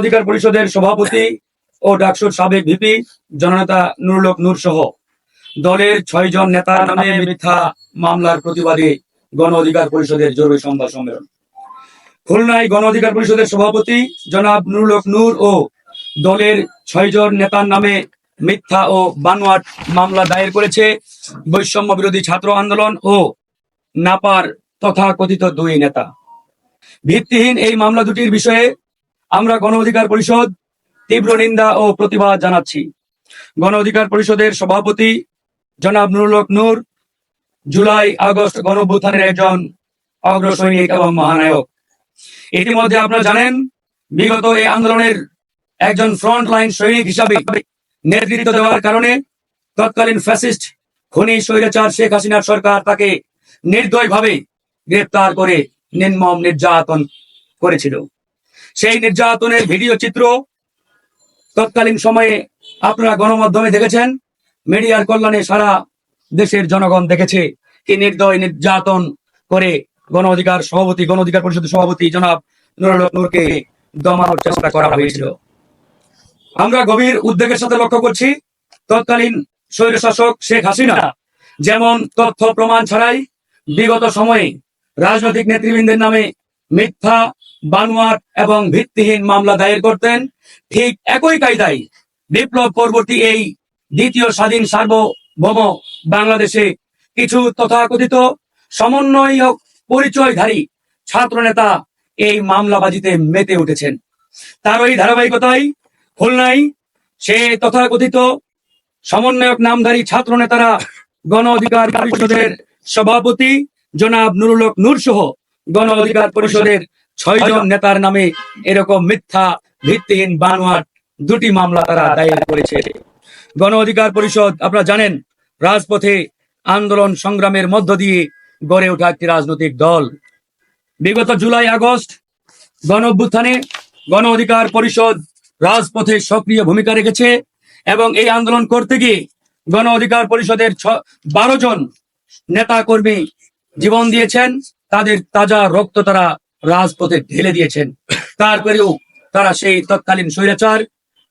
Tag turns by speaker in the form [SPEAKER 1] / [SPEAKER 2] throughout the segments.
[SPEAKER 1] অধিকার পরিষদের সভাপতি ও ডাকসুর সাবেক ভিপি জননেতা নুরুলক নূর সহ। দলের ছয় জন নেতার নামে মিথ্যা মামলার প্রতিবাদে গণ অধিকার পরিষদের জরুরি সংবাদ সম্মেলন। খুলনায় গণ অধিকার পরিষদের সভাপতি জনাব নুরুলক নূর ও দলের ছয় জন নেতার নামে মিথ্যা ও বানোয়াট মামলা দায়ের করেছে বৈষম্য বিরোধী ছাত্র আন্দোলন ও নাপার তথা কথিত দুই নেতা। ভিত্তিহীন এই মামলা দুটির বিষয়ে আমরা গণ অধিকার পরিষদ তীব্র নিন্দা ও প্রতিবাদ জানাচ্ছি। গণ অধিকার পরিষদের সভাপতি জনাব নুরুলক নূর জুলাই আগস্ট গণভ্যুত্থানের একজন অগ্রসৈনিক এবং মহানায়ক। ইতিমধ্যে আপনারা জানেন, বিগত এই আন্দোলনের একজন ফ্রন্ট লাইন সৈনিক হিসাবে নেতৃত্ব দেওয়ার কারণে তৎকালীন ফ্যাসিস্ট খনি স্বৈরাচার শেখ হাসিনার সরকার তাকে নির্দয়ভাবে গ্রেপ্তার করে নির্মম নির্যাতন করেছিল। সেই নির্যাতনের ভিডিও চিত্র তৎকালীন সময়ে আপনারা গণমাধ্যমে দেখেছেন। মিডিয়ার কল্যাণে সারা দেশের জনগণ দেখেছে কি নির্দয় নির্যাতন করে গণ অধিকার সভাপতি, গণ অধিকার পরিষদের সভাপতি জনাব নুরুল হক দমানোর চেষ্টা করা হয়েছিল। আমরা গভীর উদ্বেগের সাথে লক্ষ্য করছি, তৎকালীন স্বৈরশাসক শেখ হাসিনা যেমন তথ্য প্রমাণ ছাড়াই বিগত সময়ে রাজনৈতিক নেতৃবৃন্দের নামে মিথ্যা, বানোয়াট এবং ভিত্তিহীন মামলা দায়ের করতেন। ঠিক একই কায়দায় বিপ্লব পরবর্তী এই দ্বিতীয় স্বাধীন সার্বভৌম বাংলাদেশে কিছু তথাকথিত সমন্বয়ক পরিচয়ধারী ছাত্র নেতা এই মামলাবাজিতে মেতে উঠেছেন। তারই ধারাবাহিকতায় খুলনায় সে তথাকথিত সমন্বয়ক নামধারী ছাত্র নেতারা গণ অধিকার পরিষদের সভাপতি জনাব নুরুলক নূর সহ গণ অধিকার পরিষদের ছয় জন নেতার নামে এরকম মিথ্যা ভিত্তিহীন বানোয়াট দুটি মামলা তারা দায়ের করেছে। গণ অধিকার পরিষদ আপনারা জানেন রাজপথে আন্দোলন সংগ্রামের মধ্য দিয়ে গড়ে ওঠা একটি রাজনৈতিক দল। বিগত জুলাই আগস্ট গণ অভ্যুত্থানে গণ অধিকার পরিষদ রাজপথে সক্রিয় ভূমিকা রেখেছে এবং এই আন্দোলন করতে গিয়ে গণ অধিকার পরিষদের ছ- বারো জন নেতা কর্মী জীবন দিয়েছেন। তাদের তাজা রক্ত তারা রাজপথে ঢেলে দিয়েছেন। তারপরেও তারা সেই তৎকালীন স্বৈরাচার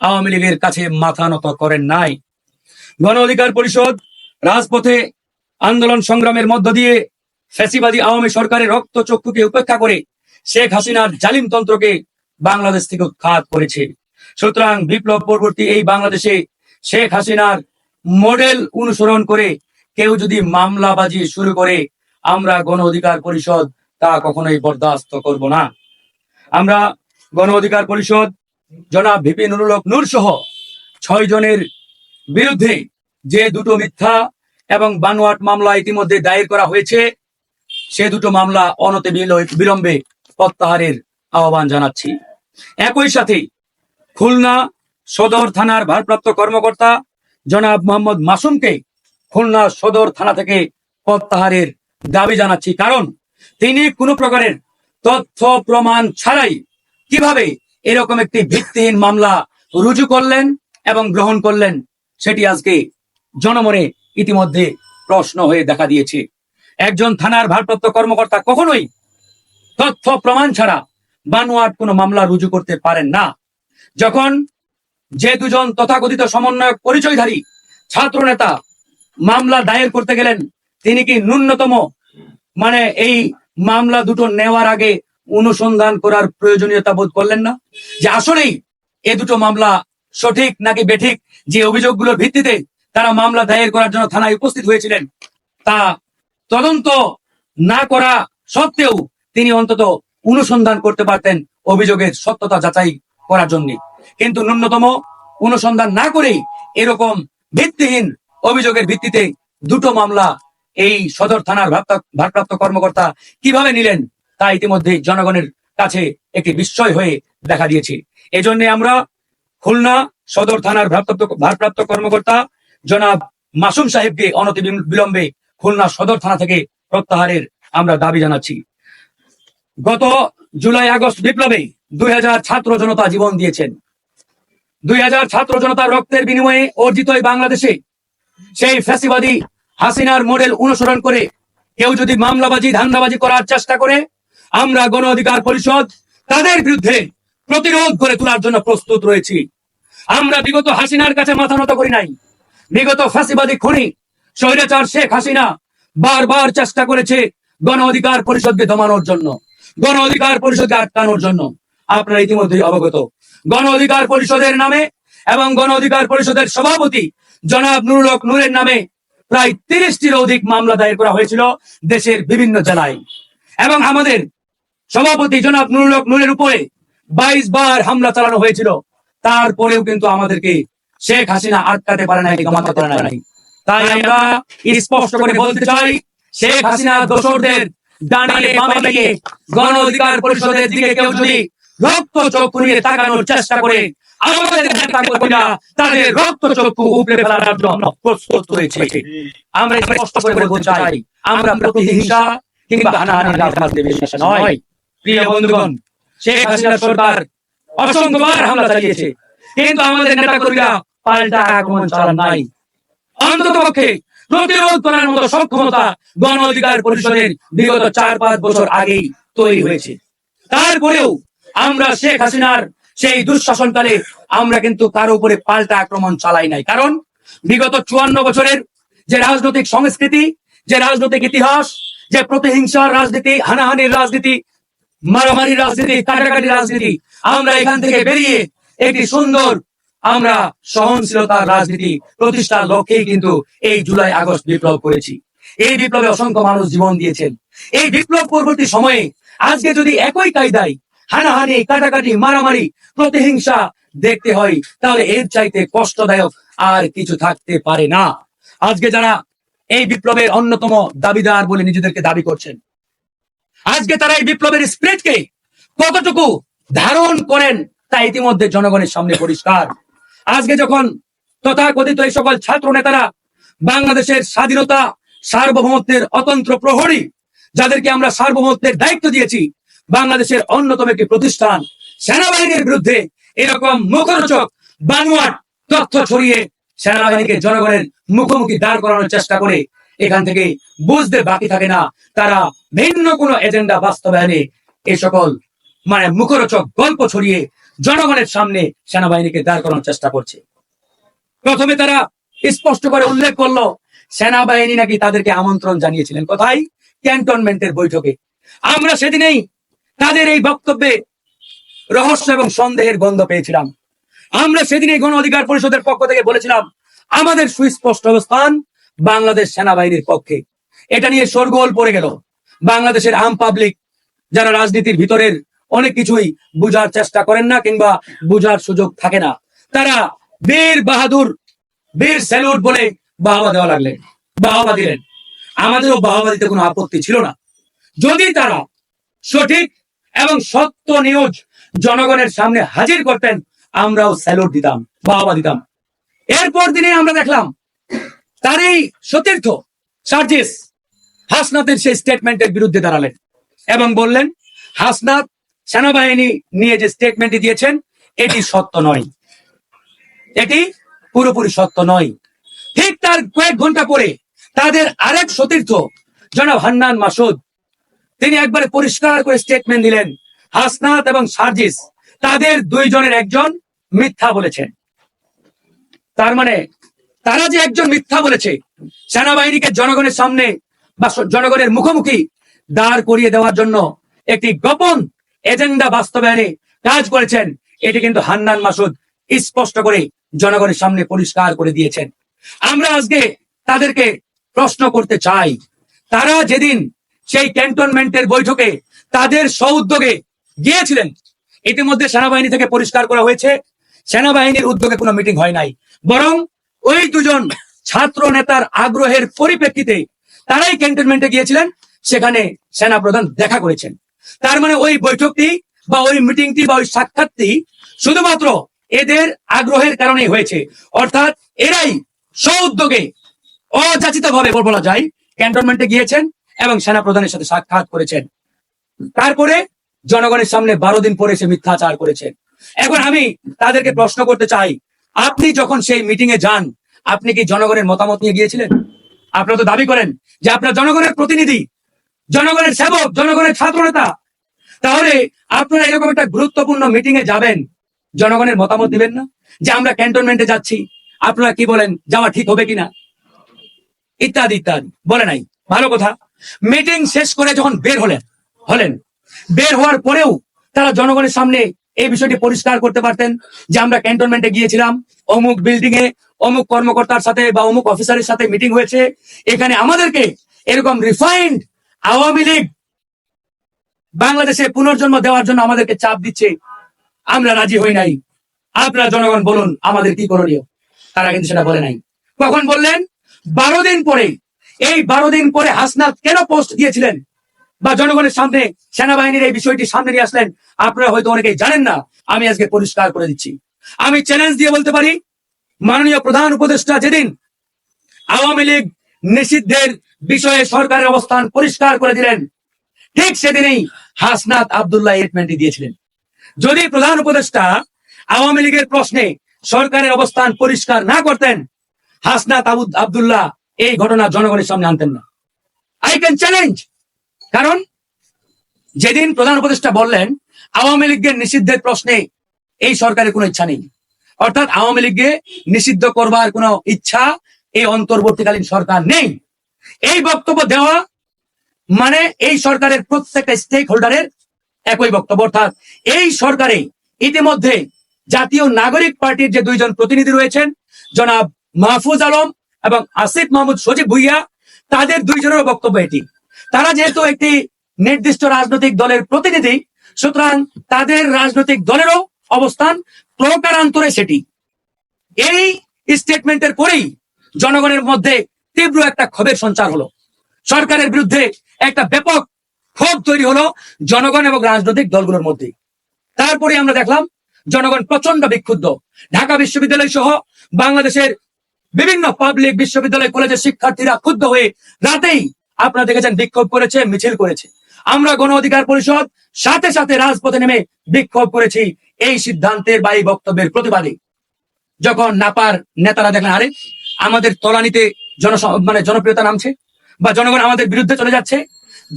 [SPEAKER 1] আওয়ামী লীগের কাছে মাথা নত করেন নাই। গণ অধিকার পরিষদ রাজপথে আন্দোলন সংগ্রামের মধ্য দিয়ে ফ্যাসিবাদী আওয়ামী সরকারের রক্ত চক্ষুকে উপেক্ষা করে শেখ হাসিনার জালিমতন্ত্রকে বাংলাদেশ থেকে উৎখাত করেছে। সুতরাং বিপ্লব পরবর্তী এই বাংলাদেশে শেখ হাসিনার মডেল অনুসরণ করে কেউ যদি মামলাবাজি শুরু করে আমরা গণ অধিকার পরিষদ তা কখনোই বরদাস্ত করব না। আমরা গণ অধিকার পরিষদ, জনাব ভিপি নুরুলক নূর সহ ছয় জনের বিরুদ্ধে যে দুটো মিথ্যা এবং বানোয়াট মামলা ইতিমধ্যে দায়ের করা হয়েছে, সে দুটো মামলা অনতে বিল- বিলম্বে প্রত্যাহারের আহ্বান জানাচ্ছি। একই সাথে খুলনা সদর থানার ভারপ্রাপ্ত কর্মকর্তা জনাব মোহাম্মদ মাসুমকে খুলনা সদর থানা থেকে প্রত্যাহারের দাবি জানাচ্ছি। কারণ তিনি কোনো প্রকারের তথ্য প্রমাণ ছাড়াই কীভাবে এরকম একটি ভিত্তিহীন মামলা রুজু করলেন এবং গ্রহণ করলেন, সেটি আজকে জনমনে ইতিমধ্যে প্রশ্ন হয়ে দেখা দিয়েছে। একজন থানার ভারপ্রাপ্ত কর্মকর্তা কখনোই তথ্য প্রমাণ ছাড়া বানোয়াট কোনো মামলা রুজু করতে পারেন না। যখন যে দুজন তথাকথিত সমন্বয়ক পরিচয়ধারী ছাত্র নেতা মামলা দায়ের করতে গেলেন তিনি কি ন্যূনতম? মানে এই মামলা দুটো নেওয়ার আগে অনুসন্ধান করার প্রয়োজনীয়তা বোধ করলেন না? যে আসলেই এ দুটো মামলা সঠিক নাকি বেঠিক, যে অভিযোগগুলোর ভিত্তিতে তারা মামলা দায়ের করার জন্য থানায় উপস্থিত হয়েছিলেন, তা তদন্ত না করা সত্ত্বেও তিনি অন্তত অনুসন্ধান করতে পারতেন অভিযোগের সত্যতা যাচাই করার জন্য। কিন্তু ন্যূনতম অনুসন্ধান না করেই এরকম ভিত্তিহীন অভিযোগের ভিত্তিতে দুটো মামলা এই সদর থানার ভারপ্রাপ্ত- কর্মকর্তা কীভাবে নিলেন তা ইতিমধ্যে জনগণের কাছে একটি বিস্ময় হয়ে দেখা দিয়েছে। এজন্য আমরা খুলনা সদর থানার ভারপ্রাপ্ত ভারপ্রাপ্ত কর্মকর্তা জনাব মাসুম সাহেবকে অনতি বিলম্বে খুলনা সদর থানা থেকে প্রত্যাহারের আমরা দাবি জানাচ্ছি। গত জুলাই, আগস্ট বিপ্লবে দুই হাজার ছাত্র জনতা জীবন দিয়েছেন। দুই হাজার ছাত্র জনতার রক্তের বিনিময়ে অর্জিত বাংলাদেশে সেই ফ্যাসিবাদী হাসিনার মডেল অনুসরণ করে কেউ যদি মামলাবাজি, ধান্দাবাজি করার চেষ্টা করে, আমরা গণ অধিকার পরিষদ তাদের বিরুদ্ধে প্রতিরোধ করে তোলার জন্য প্রস্তুত রয়েছি। আমরা বিগত হাসিনার কাছে মাথা নত করি নাই। বিগত ফাঁসিবাদী খুনি স্বৈরাচার শেখ হাসিনা বারবার চেষ্টা করেছে গণ অধিকার পরিষদকে দমানোর জন্য, গণ অধিকার পরিষদকে আটকানোর জন্য। আপনারা ইতিমধ্যেই অবগত। গণ অধিকার পরিষদের নামে এবং গণ অধিকার পরিষদের সভাপতি জনাব নুরুল হক নূরের নামে প্রায় তিরিশটির অধিক মামলা দায়ের করা হয়েছিল দেশের বিভিন্ন জেলায়। এবং আমাদের সভাপতি জনাব নুরুল হক নূরের উপরে বাইশ বার হামলা চালানো হয়েছিল। তারপরেও কিন্তু আমাদেরকে শেখ হাসিনা আটকাতে পারে নাই দমাতে পারে নাই। তাই আমরা স্পষ্ট করে বলতে চাই, শেখ হাসিনা বামে গণ অধিকার পরিষদের দিকে কেউ যদি রক্ত চক্ষু নিয়ে তাকানোর চেষ্টা করে আমাদের তাদের রক্ত চক্ষু উপড়ে ফেলার জন্য প্রস্তুত হয়েছে। আমরা স্পষ্ট করে আমরা প্রতিহিংসা কিংবা হানাহানির রাজনীতিতে বিশ্বাস নয়। প্রিয় বন্ধুগণ, শেখ হাসিনা সরকার অসংখ্যবার হামলা চালিয়েছে, কিন্তু আমাদের নেতা কর্মীরা পাল্টা আক্রমণ চালান নাই। অন্ততপক্ষে প্রতিরোধ করার মতো সক্ষমতা গণ অধিকার পরিষদের বিগত চার পাঁচ বছর আগেই তৈরি হয়েছে। তারপরেও আমরা শেখ হাসিনার সেই দুঃশাসনকালে আমরা কিন্তু কারও উপরে পাল্টা আক্রমণ চালাই নাই। কারণ বিগত চুয়ান্ন বছরের যে রাজনৈতিক সংস্কৃতি, যে রাজনৈতিক ইতিহাস, যে প্রতিহিংসার রাজনীতি, হানাহানির রাজনীতি, মারামারির রাজনীতি কাটাকাটি রাজনীতি, আমরা এখান থেকে বেরিয়ে একটি সুন্দর, আমরা সহনশীলতার রাজনীতি প্রতিষ্ঠার লক্ষ্যেই কিন্তু এই জুলাই আগস্ট বিপ্লব করেছি। এই বিপ্লবে অসংখ্য মানুষ জীবন দিয়েছেন। এই বিপ্লব পরবর্তী সময়ে আজকে যদি একই কায়দায় হানাহানি, কাটাকাটি, মারামারি, প্রতিহিংসা দেখতে হয়। তাহলে এর চাইতে কষ্টদায়ক আর কিছু থাকতে পারে না। আজকে যারা এই বিপ্লবের অন্যতম দাবিদার বলে নিজেদেরকে দাবি করছেন, আজকে তারা এই বিপ্লবের স্প্রিটকে কতটুকু ধারণ করেন তা ইতিমধ্যে জনগণের সামনে পরিষ্কার। আজকে যখন তথাকথিত এই সকল ছাত্র নেতারা বাংলাদেশের স্বাধীনতা সার্বভৌমত্বের অতন্ত্র প্রহরী, যাদেরকে আমরা সার্বভৌমত্বের দায়িত্ব দিয়েছি বাংলাদেশের অন্যতম একটি প্রতিষ্ঠান সেনাবাহিনীর বিরুদ্ধে এরকম মুখরোচক বানোয়াট তথ্য ছড়িয়ে সেনাবাহিনীকে জনগণের মুখোমুখি দাঁড় করানোর চেষ্টা করে এখান থেকে বুঝতে বাকি থাকে না। তারা ভিন্ন কোনো এজেন্ডা বাস্তবায়নে এ সকল মানে মুখরোচক গল্প ছড়িয়ে জনগণের সামনে সেনাবাহিনীকে দাঁড় করানোর চেষ্টা করছে। প্রথমে তারা স্পষ্ট করে উল্লেখ করল, সেনাবাহিনী নাকি তাদেরকে আমন্ত্রণ জানিয়েছিলেন। কোথায়? ক্যান্টনমেন্টের বৈঠকে। আমরা সেদিনেই তাদের এই বক্তব্যে রহস্য এবং সন্দেহের গন্ধ পেয়েছিলাম। আমরা সেদিন এই গণ অধিকার পরিষদের পক্ষ থেকে বলেছিলাম, আমাদের সুস্পষ্ট অবস্থান বাংলাদেশ সেনাবাহিনীর পক্ষে। এটা নিয়ে শোরগোল পড়ে গেল। বাংলাদেশের আম পাবলিক যারা রাজনীতির ভিতরের অনেক কিছুই বুঝার চেষ্টা করেন না কিংবা বুঝার সুযোগ থাকে না, তারা বীর বাহাদুর, বীর স্যালুট বলে বাহবা দেওয়া লাগলেন, বাহবা দিলেন। আমাদেরও বাহবা দিতে কোনো আপত্তি ছিল না। যদি তারা সঠিক এবং সত্য নিউজ জনগণের সামনে হাজির করতেন, আমরাও স্যালুট দিতাম, বাহবা দিতাম। এরপর দিনে আমরা দেখলাম, তারই সতীর্থ সার্জিস হাসনাতের সেই স্টেটমেন্টের বিরুদ্ধে দাঁড়ালেন এবং বললেন, হাসনাত সেনাবাহিনী নিয়ে যে স্টেটমেন্টটি দিয়েছেন, এটি সত্য নয়। এটি পুরোপুরি সত্য নয়। ঠিক তার কয়েক ঘণ্টা পরে তাদের আরেক সতীর্থ জনাব হান্নান মাসুদ তিনি একবারে পরিষ্কার করে স্টেটমেন্ট দিলেন, হাসনাত এবং সার্জিস তাদের দুইজনের একজন মিথ্যা বলেছেন। তার মানে তারা যে একজন মিথ্যা বলেছে, সেনাবাহিনীকে জনগণের সামনে বা জনগণের মুখোমুখি দাঁড় করিয়ে দেওয়ার জন্য একটি গোপন এজেন্ডা বাস্তবায়নে কাজ করেছেন, এটি কিন্তু হান্নান মাসুদ স্পষ্ট করে জনগণের সামনে পরিষ্কার করে দিয়েছেন। আমরা আজকে তাদেরকে প্রশ্ন করতে চাই, তারা যেদিন সেই ক্যান্টনমেন্টের বৈঠকে তাদের সউদ্যোগে গিয়েছিলেন। ইতিমধ্যে সেনাবাহিনী থেকে পরিষ্কার করা হয়েছে, সেনাবাহিনীর উদ্যোগে কোনো মিটিং হয় নাই। বরং ওই দুজন ছাত্র নেতার আগ্রহের পরিপ্রেক্ষিতে তারাই ক্যান্টনমেন্টে গিয়েছিলেন, সেখানে সেনা প্রধান দেখা করেছেন। তার মানে ওই বৈঠকটি বা ওই মিটিংটি বা ওই সাক্ষাৎটি শুধুমাত্র এদের আগ্রহের কারণেই হয়েছে। অর্থাৎ এরাই স্ব-উদ্যোগে অযাচিত ভাবে বলা যায় ক্যান্টনমেন্টে গিয়েছেন এবং সেনা প্রধানের সাথে সাক্ষাৎ করেছেন। তারপরে জনগণের সামনে বারো দিন পরে সে মিথ্যাচার করেছেন এখন আমি তাদেরকে প্রশ্ন করতে চাই, আপনি যখন সেই মিটিং এ যান, আপনি কি জনগণের মতামত নিয়ে গিয়েছিলেন? আপনারা তো দাবি করেন যে আপনার জনগণের প্রতিনিধি, জনগণের সেবক, জনগণের ছাত্র নেতা তাহলে আপনারা এরকম একটা গুরুত্বপূর্ণ মিটিং এ যাবেন, জনগণের মতামত দিবেন না? যে আমরা ক্যান্টনমেন্টে যাচ্ছি, আপনারা কি বলেন, যাওয়া ঠিক হবে কিনা? ইত্যাদি ইত্যাদি। বলে নাই। ভালো কথা। মিটিং শেষ করে যখন বের হলেন হলেন, বের হওয়ার পরেও তারা জনগণের সামনে এই বিষয়টি পরিষ্কার করতে পারতেন যে আমরা ক্যান্টনমেন্টে গিয়েছিলাম, অমুক বিল্ডিং এ, অমুক কর্মকর্তার সাথে বা অমুক অফিসারের সাথে মিটিং হয়েছে, এখানে আমাদেরকে এরকম রিফাইন্ড আওয়ামী লীগ বাংলাদেশে পুনর্জন্ম দেওয়ার জন্য আমাদেরকে চাপ দিচ্ছে, আমরা রাজি হই নাই। আপনারা জনগণ বলুন, আমাদের কি করণীয়? তারা কিন্তু সেটা বলে নাই। কখন বললেন? বারো দিন পরে এই বারো দিন পরে হাসনাত কেন পোস্ট দিয়েছিলেন? বা জনগণের সামনে সেনাবাহিনীর এই বিষয়টি সামনে নিয়ে আসলেন? আপনারা হয়তো অনেকেই জানেন না, আমি আজকে পরিষ্কার করে দিচ্ছি। আমি চ্যালেঞ্জ দিয়ে বলতে পারি, মাননীয় প্রধান উপদেষ্টা যেদিন আওয়ামী লীগ নিষিদ্ধের বিষয়ে সরকারের অবস্থান পরিষ্কার করে দিলেন, ঠিক সেদিনেই হাসনাত আবদুল্লাহ এটমেন্টটি দিয়েছিলেন। যদি প্রধান উপদেষ্টা আওয়ামী লীগের প্রশ্নে সরকারের অবস্থান পরিষ্কার না করতেন, হাসনাত আবু- আবদুল্লাহ এই ঘটনা জনগণের সামনে আনতেন না। আই ক্যান চ্যালেঞ্জ কারণ যেদিন প্রধান উপদেষ্টা বললেন, আওয়ামী লীগের নিষিদ্ধের প্রশ্নে এই সরকারের কোনো ইচ্ছা নেই। অর্থাৎ আওয়ামী লীগকে নিষিদ্ধ করবার কোনো ইচ্ছা এই অন্তর্বর্তীকালীন সরকার নেই। এই বক্তব্য দেওয়া মানে এই সরকারের প্রত্যেকটা স্টেক হোল্ডারের একই বক্তব্য। অর্থাৎ এই সরকারে ইতিমধ্যে জাতীয় নাগরিক পার্টির যে দুইজন প্রতিনিধি রয়েছেন, জনাব মাহফুজ আলম এবং আসিফ মাহমুদ সজীব ভুইয়া, তাদের দুইজনের বক্তব্য এটি। তারা যেহেতু একটি নির্দিষ্ট রাজনৈতিক দলের প্রতিনিধি, সুতরাং তাদের রাজনৈতিক দলেরও অবস্থান প্রকারান্তরে সেটি। এই স্টেটমেন্টের পরেই জনগণের মধ্যে তীব্র একটা ক্ষোভের সঞ্চার হলো। সরকারের বিরুদ্ধে একটা ব্যাপক ক্ষোভ তৈরি হলো জনগণ এবং রাজনৈতিক দলগুলোর মধ্যে। তারপরে আমরা দেখলাম, জনগণ প্রচণ্ড বিক্ষুব্ধ। ঢাকা বিশ্ববিদ্যালয় সহ বাংলাদেশের বিভিন্ন পাবলিক বিশ্ববিদ্যালয় কলেজের শিক্ষার্থীরা ক্ষুব্ধ হয়ে রাতেই আপনারা দেখেছেন বিক্ষোভ করেছে, মিছিল করেছে। আমরা গণ অধিকার পরিষদ, সাথে সাথে রাজপথে নেমে বিক্ষোভ করেছি এই সিদ্ধান্তের বা এই বক্তব্যের প্রতিবাদে। যখন নাপার নেতারা দেখলেন, আরে, আমাদের তলানিতে জন মানে জনপ্রিয়তা নামছে বা জনগণ আমাদের বিরুদ্ধে চলে যাচ্ছে,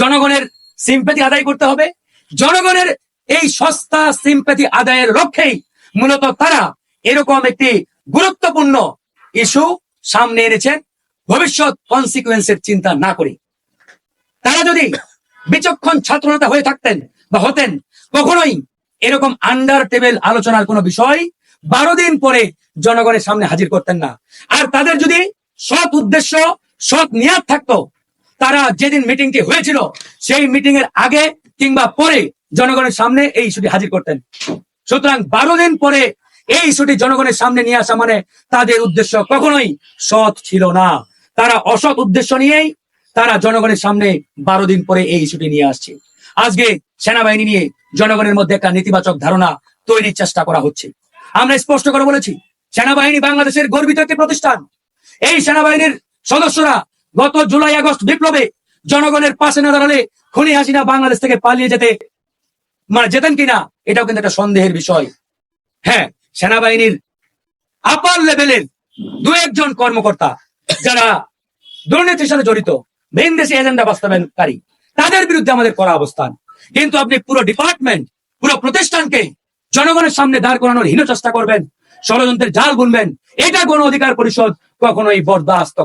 [SPEAKER 1] জনগণের সিম্প্যাথি আদায় করতে হবে, জনগণের এই সস্তা সিম্প্যাথি আদায়ের লক্ষ্যেই মূলত তারা এরকম একটি গুরুত্বপূর্ণ ইস্যু সামনে এনেছেন, ভবিষ্যৎ কনসিকুয়েন্সের চিন্তা না করে। তারা যদি বিচক্ষণ ছাত্রনেতা হয়ে থাকতেন বা হতেন, কখনোই এরকম আন্ডার টেবিল আলোচনার কোনো বিষয় বারো দিন পরে জনগণের সামনে হাজির করতেন না। আর তাদের যদি সৎ উদ্দেশ্য, সৎ নিয়াদ থাকতো, তারা যেদিন মিটিংটি হয়েছিল, সেই মিটিং এর আগে কিংবা পরে জনগণের সামনে এই ইস্যুটি হাজির করতেন। সুতরাং বারো দিন পরে এই ইস্যুটি জনগণের সামনে নিয়ে আসা মানে তাদের উদ্দেশ্য কখনোই সৎ ছিল না। তারা অসৎ উদ্দেশ্য নিয়েই তারা জনগণের সামনে বারো দিন পরে এই ইস্যুটি নিয়ে আসছে। আজকে সেনাবাহিনী নিয়ে জনগণের মধ্যে একটা নেতিবাচক ধারণা তৈরির চেষ্টা করা হচ্ছে। আমরা স্পষ্ট করে বলেছি, সেনাবাহিনী বাংলাদেশের গর্বিত একটি প্রতিষ্ঠান। এই সেনাবাহিনীর সদস্যরা গত জুলাই, আগস্ট বিপ্লবে জনগণের পাশে না দাঁড়ালে খুনি হাসিনা বাংলাদেশ থেকে পালিয়ে যেতে মানে যেতেন কিনা, এটাও কিন্তু একটা সন্দেহের বিষয়। হ্যাঁ সেনাবাহিনীর আপার লেভেলের দু একজন কর্মকর্তা যারা দুর্নীতির সাথে জড়িত মেন দেশে এজেন্ডা বাস্তবায়নকারী, তাদের বিরুদ্ধে আমাদের করা অবস্থান। কিন্তু আপনি পুরো ডিপার্টমেন্ট পুরো প্রতিষ্ঠানকে জনগণের সামনে দাঁড় করানোর হীন চেষ্টা করবেন, ষড়যন্ত্রের জাল বুনবেন, এটা গণ অধিকার পরিষদ কখনোই বরদাস্ত